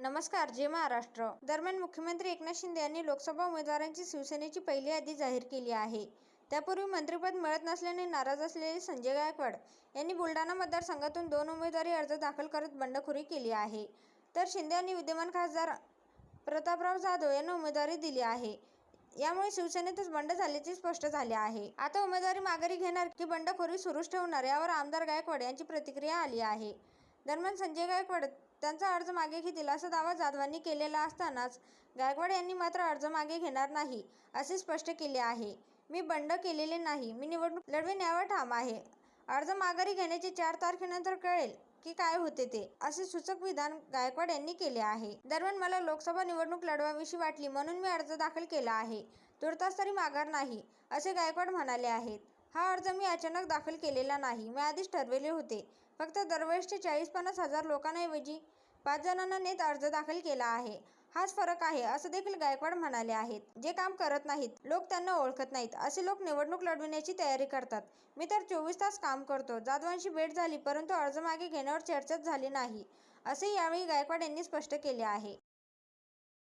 नमस्कार जय महाराष्ट्र. दरम्यान मुख्यमंत्री एकनाथ शिंदे यांनी लोकसभा उमेदवारांची शिवसेनेची पहिली यादी जाहीर केली आहे. त्यापूर्वी मंत्रिपद मिळत नसल्याने नाराज असलेले संजय गायकवाड यांनी बुलढाणा मतदारसंघातून दोन उमेदवारी अर्ज दाखल करत बंडखोरी केली आहे. तर शिंदे यांनी विद्यमान खासदार प्रतापराव जाधव यांना उमेदवारी दिली आहे. यामुळे शिवसेनेतच बंड झाल्याचे स्पष्ट झाले आहे. आता उमेदवारी माघारी घेणार की बंडखोरी सुरूच ठेवणार यावर आमदार गायकवाड यांची प्रतिक्रिया आली आहे. दरम्यान संजय गायकवाड त्यांचा अर्ज मागे घेतील असा दावा जाधवांनी केलेला असतानाच गायकवाड यांनी मात्र अर्ज मागे घेणार नाही असे स्पष्ट केले आहे. मी बंड केलेले नाही मी निवडणूक लढविण्यावर ठाम आहे. अर्ज माघारी घेण्याचे चार तारखेनंतर कळेल की काय होते ते असे सूचक विधान गायकवाड यांनी केले आहे. दरम्यान मला लोकसभा निवडणूक लढवावीशी वाटली म्हणून मी अर्ज दाखल केला आहे. तुर्तास तरी माघार नाही असे गायकवाड म्हणाले आहेत. हा अर्ज मी अचानक दाखल केलेला नाही मी आधीच ठरवले होते. फक्त दरवेळेसचे चाळीस पन्नास हजार लोकांऐवजी पाच जणांना नेत अर्ज दाखल केला आहे. हाच फरक आहे असं देखील गायकवाड म्हणाले आहेत. जे काम करत नाहीत लोक त्यांना ओळखत नाहीत असे लोक निवडणूक लढविण्याची तयारी करतात. मी तर चोवीस तास काम करतो जाधवांशी भेट झाली परंतु अर्ज मागे घेण्यावर चर्चाच झाली नाही असे यावेळी गायकवाड यांनी स्पष्ट केले आहे.